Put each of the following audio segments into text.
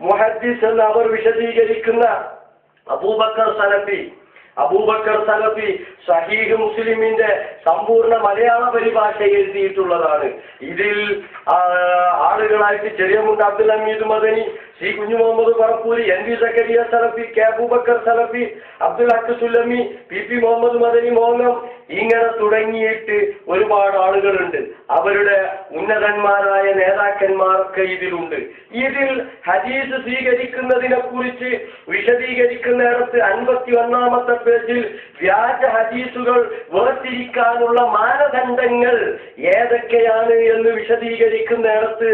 മുഹദ്ദിസ് എന്ന് അവർ വിശദീകരിക്കുന്ന അബൂബക്കർ സലഫി. അബൂബക്കർ സലഫി സഹീഹ് മുസ്ലിമിന്റെ സമ്പൂർണ മലയാള പരിഭാഷ എഴുതിയിട്ടുള്ളതാണ്. ഇതിൽ ആളുകളായിട്ട് ചെറിയമുണ്ട് Abdul Hameed Madani C Kunhu Muhammad പറപ്പൂരി N V Zakariya Salafi K Abubakar Salafi Abdul Haq Sullami P P Muhammad Madani ഇങ്ങനെ തുടങ്ങിയിട്ട് ഒരുപാട് ആളുകളുണ്ട്. അവരുടെ ഉന്നതന്മാരായ നേതാക്കന്മാർക്ക് ഇതിലുണ്ട്. ഇതിൽ ഹദീസ് സ്വീകരിക്കുന്നതിനെ കുറിച്ച് വിശദീകരിക്കുന്നിടത്ത് അൻപത്തി ഒന്നാമത്തെ പേജിൽ വ്യാജ ഹദീസുകൾ വേർതിരിക്കാനുള്ള മാനദണ്ഡങ്ങൾ ഏതൊക്കെയാണ് എന്ന് വിശദീകരിക്കുന്നിടത്ത്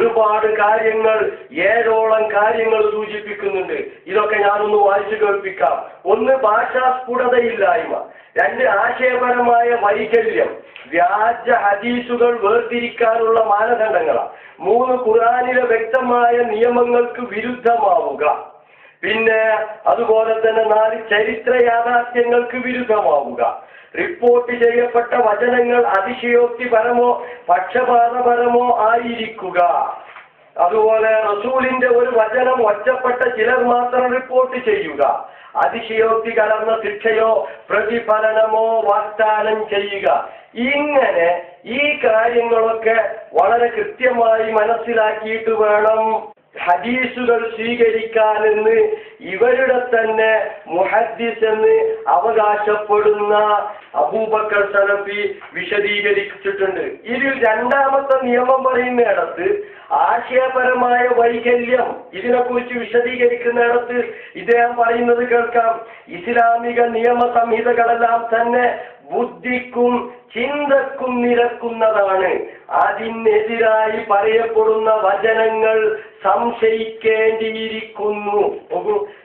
ഒരുപാട് കാര്യങ്ങൾ ഏഴോളം കാര്യങ്ങൾ സൂചിപ്പിക്കുന്നുണ്ട്. ഇതൊക്കെ ഞാനൊന്ന് വായിച്ചു കേൾപ്പിക്കാം. ഒന്ന് ഭാഷാ സ്ഫുടതയില്ലായ്മ. രണ്ട് ആശയപരമായ വൈകല്യം. വ്യാജ ഹദീസുകൾ വേർതിരിക്കാനുള്ള മാനദണ്ഡങ്ങളാണ് മൂന്ന് ഖുറാനിലെ വ്യക്തമായ നിയമങ്ങൾക്ക് വിരുദ്ധമാവുക. പിന്നെ അതുപോലെ തന്നെ നാല് ചരിത്ര യാഥാർത്ഥ്യങ്ങൾക്ക് വിരുദ്ധമാവുക. റിപ്പോർട്ട് ചെയ്യപ്പെട്ട വചനങ്ങൾ അതിശയോക്തിപരമോ പക്ഷപാതപരമോ ആയിരിക്കുക. അതുപോലെ റസൂലിന്റെ ഒരു വചനം ഒറ്റപ്പെട്ട ചിലർ മാത്രം റിപ്പോർട്ട് ചെയ്യുക. അതിശയോക്തി കലർന്ന ശിക്ഷയോ പ്രതിഫലനമോ വാഗ്ദാനം ചെയ്യുക. ഇങ്ങനെ ഈ കാര്യങ്ങളൊക്കെ വളരെ കൃത്യമായി മനസ്സിലാക്കിയിട്ട് വേണം ഹദീസുകൾ സ്വീകരിക്കാനെന്ന് ഇവരുടെ തന്നെ മുഹദ്ദീസ് എന്ന് അവകാശപ്പെടുന്ന അബൂബക്കർ സലഫി വിശദീകരിച്ചിട്ടുണ്ട്. ഇതിൽ രണ്ടാമത്തെ നിയമം പറയുന്നിടത്ത് ആശയപരമായ വൈകല്യം ഇതിനെക്കുറിച്ച് വിശദീകരിക്കുന്നിടത്ത് ഇദ്ദേഹം പറയുന്നത് കേൾക്കാം. ഇസ്ലാമിക നിയമ സംഹിതകളെല്ലാം തന്നെ ബുദ്ധിക്കും ചിന്തക്കും നിരക്കുന്നതാണ്. അതിനെതിരായി പറയപ്പെടുന്ന വചനങ്ങൾ സംശയിക്കേണ്ടിയിരിക്കുന്നു.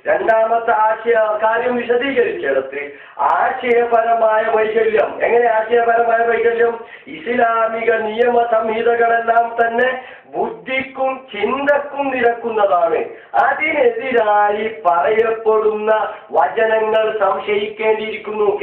രണ്ടാമത്തെ ആശയ കാര്യം വിശദീകരിച്ചിടത്ത് ആശയപരമായ വൈകല്യം. എങ്ങനെ ആശയപരമായ വൈകല്യം? ഇസ്ലാമിക നിയമ സംഹിതകളെല്ലാം തന്നെ ബുദ്ധിക്കും ചിന്തക്കും നിരക്കുന്നതാണ്. അതിനെതിരായി പറയപ്പെടുന്ന വചനങ്ങൾ സംശയിക്കേണ്ടിയിരിക്കുന്നു.